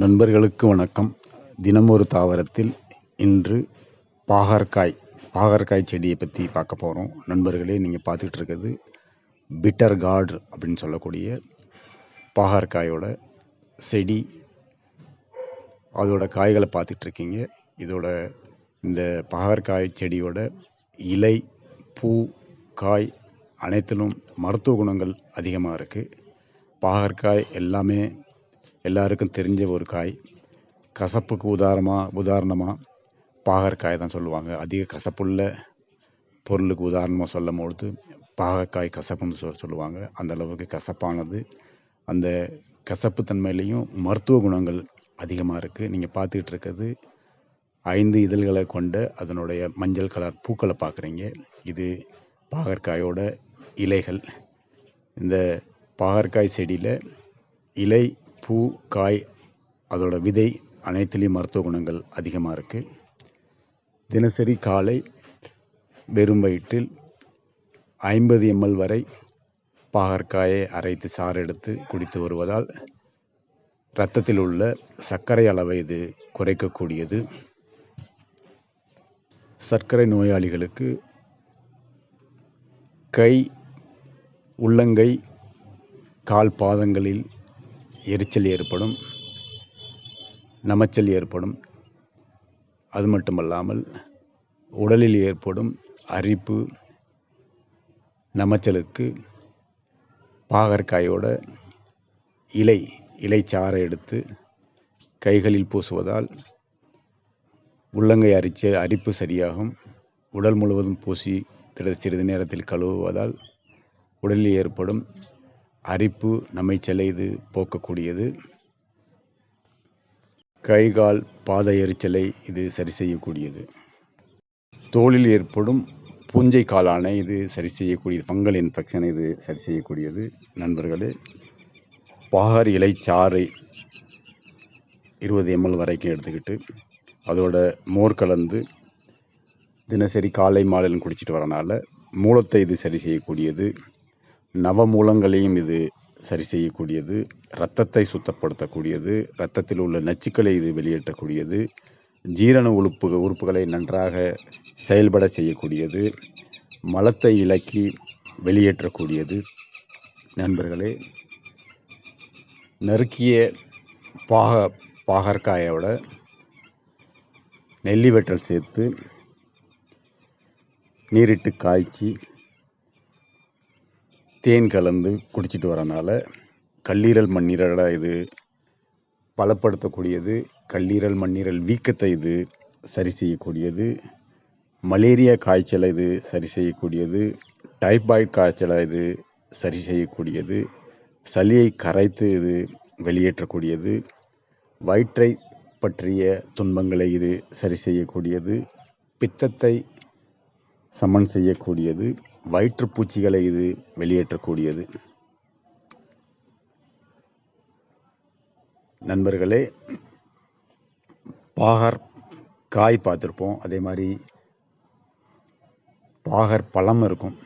நண்பர்களுக்கு வணக்கம். தினம் ஒரு தாவரத்தில் இன்று பாகற்காய் பாகற்காய் செடியை பற்றி பார்க்க போகிறோம் நண்பர்களே நீங்கள் பார்த்துக்கிட்டு இருக்கிறது பிட்டர் கார்டு அப்படின்னு சொல்லக்கூடிய பாகற்காயோட செடி. அதோட காய்களை பார்த்துட்டு இருக்கீங்க. இதோட இந்த பாகற்காய் செடியோட இலை பூ காய் அனைத்திலும் மருத்துவ குணங்கள் அதிகமாக இருக்குது பாகற்காய் எல்லாமே எல்லாருக்கும் தெரிஞ்ச ஒரு காய். கசப்புக்கு உதாரணமாக உதாரணமாக பாகற்காய் தான் சொல்லுவாங்க. அதிக கசப்புள்ள பொருளுக்கு உதாரணமாக சொல்லும் பொழுது பாகற்காய் கசப்புன்னு சொல் சொல்லுவாங்க. அந்த அளவுக்கு கசப்பானது. அந்த கசப்பு தன்மையிலையும் மருத்துவ குணங்கள் அதிகமாக இருக்குது நீங்கள் பார்த்துக்கிட்டு இருக்கிறது ஐந்து இதழ்களை கொண்ட அதனுடைய மஞ்சள் கலர் பூக்களை பார்க்குறீங்க இது பாகற்காயோட இலைகள். இந்த பாகற்காய் செடியில் இலை பூ காய் அதோட விதை அனைத்துலேயும் மருத்துவ குணங்கள் அதிகமாக இருக்குது தினசரி காலை வெறும் வயிற்றில் ஐம்பது எம்எல் வரை பாகற்காயை அரைத்து சாறு எடுத்து குடித்து வருவதால் இரத்தத்தில் உள்ள சர்க்கரை அளவை இது குறைக்கக்கூடியது. சர்க்கரை நோயாளிகளுக்கு கை உள்ளங்கை கால் பாதங்களில் எரிச்சல் ஏற்படும் நமச்சல் ஏற்படும். அது மட்டுமல்லாமல் உடலில் ஏற்படும் அரிப்பு நமச்சலுக்கு பாகற்காயோட இலை இலைச்சாறை எடுத்து கைகளில் பூசுவதால் உள்ளங்கை அரிச்ச அரிப்பு சரியாகும். உடல் முழுவதும் பூசி சிறிது நேரத்தில் கழுவுவதால் உடலில் ஏற்படும் அரிப்பு நம்மை இது போக்கக்கூடியது. கை கால் பாத எரிச்சலை இது சரி செய்யக்கூடியது. தோலில் ஏற்படும் பூஞ்சை காலானை இது சரி செய்யக்கூடியது. ஃபங்கல் இன்ஃபெக்ஷனை இது சரி செய்யக்கூடியது. நண்பர்களே பாகர் இலை சாறை இருபது எம்எல் வரைக்கும் எடுத்துக்கிட்டு அதோட மோர் கலந்து தினசரி காலை மாலையில் குடிச்சிட்டு வரனால மூலத்தை இது சரி செய்யக்கூடியது. நவமூலங்களையும் இது சரி செய்யக்கூடியது இரத்தத்தை சுத்தப்படுத்தக்கூடியது இரத்தத்தில் உள்ள நச்சுக்களை இது வெளியேற்றக்கூடியது ஜீரண உறுப்பு உறுப்புகளை நன்றாக செயல்பட செய்யக்கூடியது மலத்தை இலக்கி வெளியேற்றக்கூடியது. நண்பர்களே நறுக்கிய பாக பாகற்காயோட நெல்லி வெற்றல் சேர்த்து நீரிட்டு காய்ச்சி தேன் கலந்து குடிச்சிட்டு வரனால கல்லீரல் மண்ணீரலாக இது பலப்படுத்தக்கூடியது. கல்லீரல் மண்ணீரல் வீக்கத்தை இது சரி செய்யக்கூடியது. மலேரியா காய்ச்சலை இது சரி செய்யக்கூடியது. டைபாய்டு காய்ச்சலை இது சரி செய்யக்கூடியது. சளியை கரைத்து இது வெளியேற்றக்கூடியது. வயிற்றை பற்றிய துன்பங்களை இது சரி செய்யக்கூடியது. பித்தத்தை சமன் செய்யக்கூடியது. வயிற்றுப்பூச்சிகளை இது வெளியேற்றக்கூடியது. நண்பர்களே பாகர் காய் பார்த்துருப்போம். அதே மாதிரி பாகர் பழம் இருக்கும்.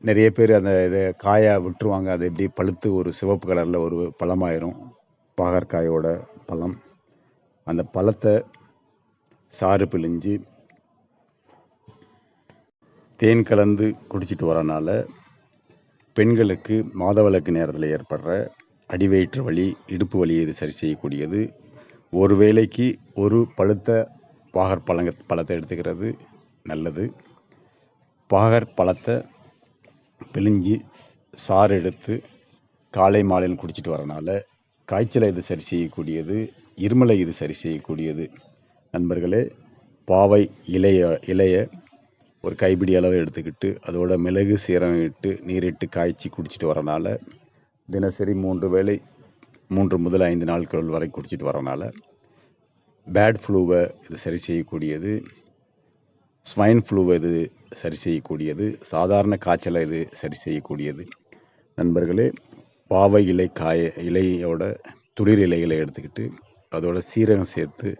நிறைய பேர் அந்த இதை காயை விட்டுருவாங்க. அது எப்படி பழுத்து ஒரு சிவப்பு கலரில் ஒரு பழமாயிரும். பாகற்காயோட பழம். அந்த பழத்தை சாறு பிழிஞ்சு தேன் கலந்து குடிச்சிட்டு வரனால பெண்களுக்கு மாதவிலக்கு நேரத்தில் ஏற்படுற அடிவயிற்று வலி இடுப்பு வலியை இது சரி செய்யக்கூடியது. ஒரு வேளைக்கு ஒரு பழுத்த பாகர் பழங்க பழத்தை எடுத்துக்கிறது நல்லது. பாகற் பழத்தை பிழிஞ்சு சாறு எடுத்து காலை மாலையில் குடிச்சிட்டு வரனால காய்ச்சலை இது சரி செய்யக்கூடியது இருமலை இது சரி செய்யக்கூடியது. நண்பர்களே பாவை இலைய இலைய ஒரு கைப்பிடி அளவு எடுத்துக்கிட்டு அதோட மிளகு சீரகம் இட்டு நீரிட்டு காய்ச்சி குடிச்சிட்டு வரனால தினசரி மூன்று வேளை மூன்று முதல் ஐந்து நாட்கள் வரை குடிச்சிட்டு வரனால பேட் ஃப்ளூவை இது சரி செய்யக்கூடியது ஸ்வைன் ஃப்ளூவை இது சரி செய்யக்கூடியது சாதாரண காய்ச்சலை இது சரி செய்யக்கூடியது. நண்பர்களே பாவை இலை காய இலையோட துளிர் இலைகளை எடுத்துக்கிட்டு அதோட சீரகம் சேர்த்து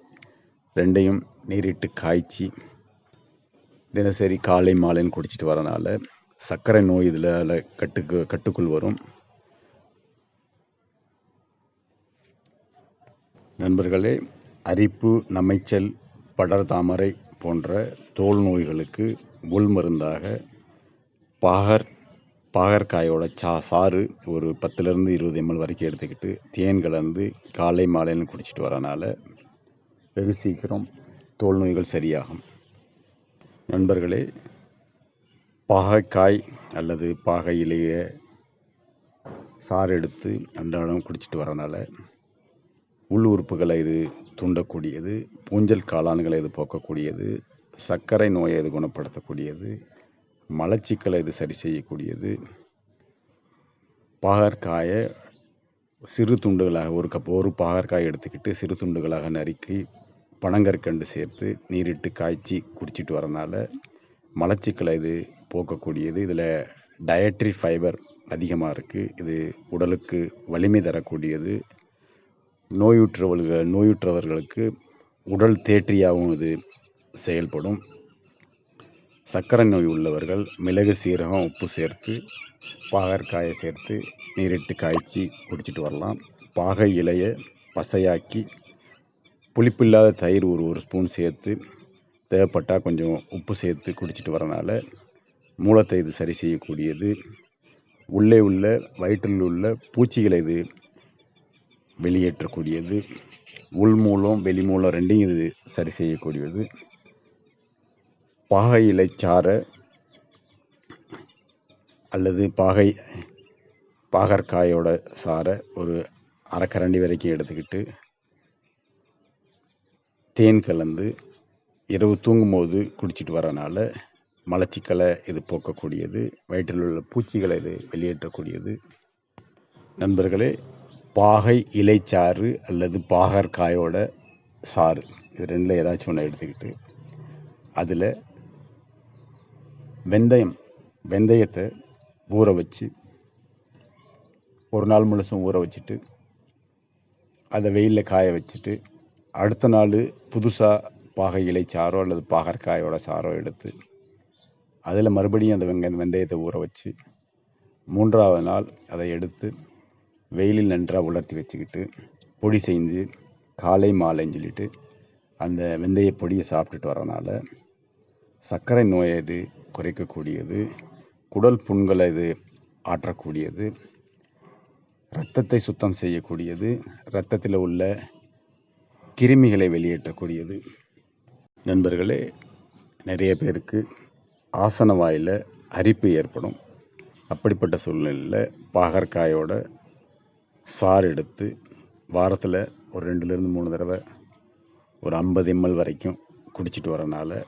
ரெண்டையும் நீரிட்டு காய்ச்சி தினசரி காலை மாலைன்னு குடிச்சிட்டு வரனால சர்க்கரை நோய் இதில் கட்டுக்கு கட்டுக்குள் வரும். நண்பர்களே அரிப்பு நமைச்சல் படர் தாமரை போன்ற தோல் நோய்களுக்கு உள் மருந்தாக பாகர் பாகற்காயோட சா சாறு ஒரு பத்துலேருந்து இருபது எம்எல் வரைக்கும் எடுத்துக்கிட்டு தேன் கலந்து காலை மாலைன்னு குடிச்சிட்டு வரனால வெகு சீக்கிரம் தோல் நோய்கள் சரியாகும். நண்பர்களே பாகற்காய் அல்லது பாகை இலைய சாறு எடுத்து அன்றாடம் குடிச்சிட்டு வரனால உள் உறுப்புகளை இது தூண்டக்கூடியது பூஞ்சல் காளான்களை இது போக்கக்கூடியது சர்க்கரை நோயை இது குணப்படுத்தக்கூடியது மலச்சிக்கலை இது சரி செய்யக்கூடியது. பாகற்காயை சிறு துண்டுகளாக ஒரு கப் ஒரு பாகற்காய் எடுத்துக்கிட்டு சிறு துண்டுகளாக நறுக்கி பனங்கற்கண்டு சேர்த்து நீரிட்டு காய்ச்சி குடிச்சிட்டு வரனால மலச்சிக்கலை இது போக்கக்கூடியது. இதில் டயட்ரி ஃபைபர் அதிகமாக இருக்குது இது உடலுக்கு வலிமை தரக்கூடியது. நோயுற்றவர்கள் நோயுற்றவர்களுக்கு உடல் தேற்றியாகவும் இது செயல்படும். சர்க்கரை நோய் உள்ளவர்கள் மிளகு சீரகம் உப்பு சேர்த்து பாகற்காயை சேர்த்து நீரிட்டு காய்ச்சி குடிச்சிட்டு வரலாம். பாகை இலையை பசையாக்கி புளிப்பு இல்லாத தயிர் ஒரு ஒரு ஸ்பூன் சேர்த்து தேவைப்பட்டால் கொஞ்சம் உப்பு சேர்த்து குடிச்சிட்டு வரனால மூலத்தை இது சரி செய்யக்கூடியது. உள்ளே உள்ள வயிற்றில் உள்ள பூச்சிகளை இது வெளியேற்றக்கூடியது. உள் மூலம் வெளி மூலம் ரெண்டையும் இது சரி செய்யக்கூடியது. பாகை இலைச்சாறை அல்லது பாகை பாகற்காயோட சாறை ஒரு அரைக்கரண்டி வரைக்கும் எடுத்துக்கிட்டு தேன் கலந்து இரவு தூங்கும்போது குடிச்சிட்டு வரனால மலச்சிக்கலை இது போக்கக்கூடியது வயிற்றில் உள்ள பூச்சிகளை இது வெளியேற்றக்கூடியது. நண்பர்களே பாகை இலைச்சாறு அல்லது பாகற்காயோட சாறு இது ரெண்டில் ஏதாச்சும் ஒன்று எடுத்துக்கிட்டு அதில் வெந்தயம் வெந்தயத்தை ஊற வச்சு ஒரு நாள் முழுசும் ஊற வச்சுட்டு அதை வெயிலில் காய வச்சுட்டு அடுத்த நாள் புதுசாக பாகை இலை சாறோ அல்லது பாகற்காயோட சாறோ எடுத்து அதில் மறுபடியும் அந்த வெங்க வெந்தயத்தை ஊற வச்சு மூன்றாவது நாள் அதை எடுத்து வெயிலில் நன்றாக உலர்த்தி வச்சுக்கிட்டு பொடி செஞ்சு காலை மாலைன்னு சொல்லிட்டு அந்த வெந்தய பொடியை சாப்பிட்டுட்டு வரனால சர்க்கரை நோயை இது குறைக்கக்கூடியது குடல் புண்களை இது ஆற்றக்கூடியது இரத்தத்தை சுத்தம் செய்யக்கூடியது இரத்தத்தில் உள்ள கிருமிகளை வெளியேற்றக்கூடியது. நண்பர்களே நிறைய பேருக்கு ஆசன வாயில் அரிப்பு ஏற்படும். அப்படிப்பட்ட சூழ்நிலையில் பாகற்காயோட சாறு எடுத்து வாரத்தில் ஒரு ரெண்டுலேருந்து மூணு தடவை ஒரு ஐம்பது எம்எல் வரைக்கும் குடிச்சிட்டு வரனால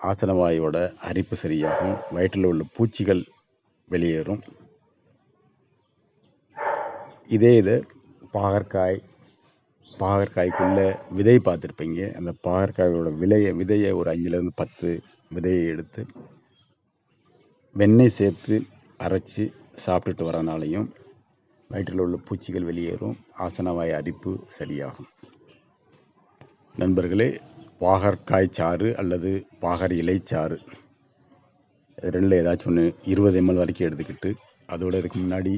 ஆசனவாயோட அரிப்பு சரியாகும். வயிற்றில் உள்ள பூச்சிகள் வெளியேறும். இதே இது பாகற்காய் பாகற்காய்க்குள்ளே விதை பார்த்துருப்பீங்க. அந்த பாகற்காயோட விலையை விதையை ஒரு அஞ்சுலேருந்து பத்து விதையை எடுத்து வெண்ணெய் சேர்த்து அரைச்சி சாப்பிட்டுட்டு வரனாலையும் வயிற்றில் உள்ள பூச்சிகள் வெளியேறும். ஆசனவாய் அரிப்பு சரியாகும். நண்பர்களே பாகற்காய் சாறு அல்லது பாகர் இலைச்சாறு ரெண்டில் ஏதாச்சும் ஒன்று இருபது எம்எல் வரைக்கும் எடுத்துக்கிட்டு அதோட இதுக்கு முன்னாடி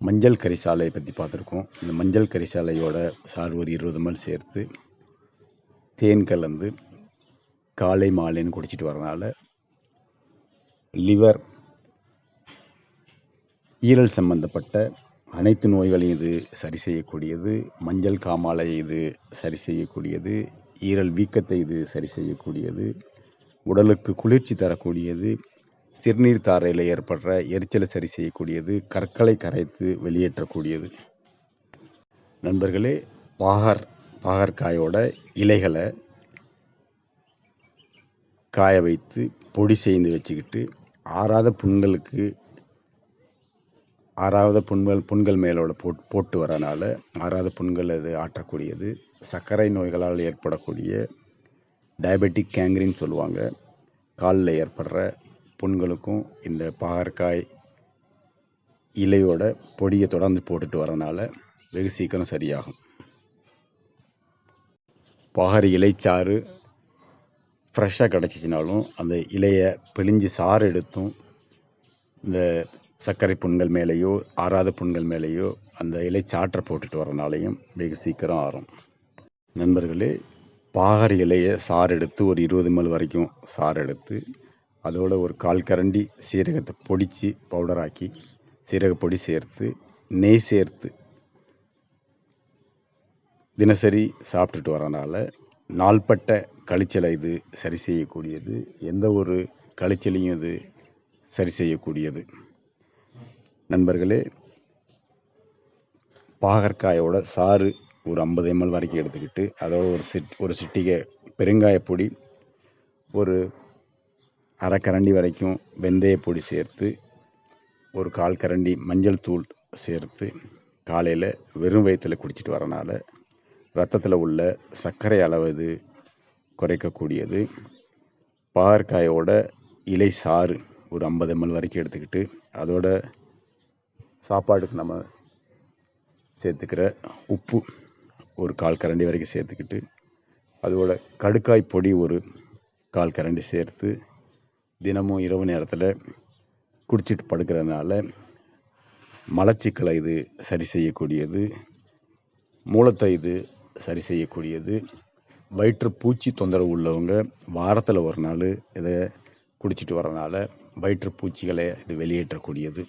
மஞ்சள் கரிசாலையை பற்றி பார்த்துருக்கோம். இந்த மஞ்சள் கரிசாலையோட சார் ஒரு இருபது மல் சேர்த்து தேன் கலந்து காலை மாலைன்னு குடிச்சிட்டு வரனால லிவர் ஈரல் சம்பந்தப்பட்ட அனைத்து நோய்களையும் இது சரி செய்யக்கூடியது மஞ்சள் காமாலை இது சரி செய்யக்கூடியது ஈரல் வீக்கத்தை இது சரி செய்யக்கூடியது உடலுக்கு குளிர்ச்சி தரக்கூடியது சிறுநீர் தாரையில் ஏற்படுற எரிச்சலை சரி செய்யக்கூடியது கற்களை கரைத்து வெளியேற்றக்கூடியது. நண்பர்களே பாகர் பாகற்காயோட இலைகளை காய வைத்து பொடி செய்து வச்சுக்கிட்டு ஆறாத புண்களுக்கு ஆறாவது புண்கள் புண்கள் மேலோட போட் போட்டு வரனால ஆறாத புண்கள் அது ஆற்றக்கூடியது. சர்க்கரை நோய்களால் ஏற்படக்கூடிய டயபெட்டிக் கேங்க்ரின்னு சொல்லுவாங்க. காலில் ஏற்படுற புண்களுக்கும் இந்த பாகற்காய் இலையோட பொடியை தொடர்ந்து போட்டுட்டு வரனால வெகு சீக்கிரம் சரியாகும். பாகர் இலைச்சாறு ஃப்ரெஷ்ஷாக கிடச்சிச்சினாலும் அந்த இலையை பிழிஞ்சு சாறு எடுத்தும் இந்த சர்க்கரை புண்கள் மேலேயோ ஆறாத புண்கள் மேலேயோ அந்த இலை சாற்றை போட்டுட்டு வரனாலையும் வெகு சீக்கிரம் ஆறும். நண்பர்களே பாகர் இலையை சாறு எடுத்து ஒரு இருபது மல் வரைக்கும் சாறு எடுத்து அதோட ஒரு கால் கரண்டி சீரகத்தை பொடித்து பவுடராக்கி சீரக பொடி சேர்த்து நெய் சேர்த்து தினசரி சாப்பிட்டுட்டு வரனால நாள்பட்ட கழிச்சலை இது சரி செய்யக்கூடியது. எந்த ஒரு கழிச்சலையும் இது சரி செய்யக்கூடியது. நண்பர்களே பாகற்காயோட சாறு ஒரு ஐம்பது எம்எல் வரைக்கும் எடுத்துக்கிட்டு அதோட ஒரு சிட் ஒரு சிட்டிகை பெருங்காயப்பொடி ஒரு அரை கரண்டி வரைக்கும் வெந்தய பொடி சேர்த்து ஒரு கால் கரண்டி மஞ்சள் தூள் சேர்த்து காலையில் வெறும் வயிற்றில் குடிச்சிட்டு வரனால ரத்தத்தில் உள்ள சர்க்கரை அளவு இது குறைக்கக்கூடியது. பாகற்காயோட இலை சாறு ஒரு ஐம்பது எம்எல் வரைக்கும் எடுத்துக்கிட்டு அதோட சாப்பாடுக்கு நம்ம சேர்த்துக்கிற உப்பு ஒரு கால் கரண்டி வரைக்கும் சேர்த்துக்கிட்டு அதோட கடுக்காய் பொடி ஒரு கால் கரண்டி சேர்த்து தினமும் இரவு நேரத்தில் குடிச்சிட்டு படுக்கிறதுனால மலச்சிக்கலை இது சரி செய்யக்கூடியது மூலத்தை இது சரி செய்யக்கூடியது. வயிற்று பூச்சி தொந்தரவு உள்ளவங்க வாரத்தில் ஒரு நாள் இதை குடிச்சிட்டு வரனால வயிற்றுப்பூச்சிகளை இது வெளியேற்றக்கூடியது.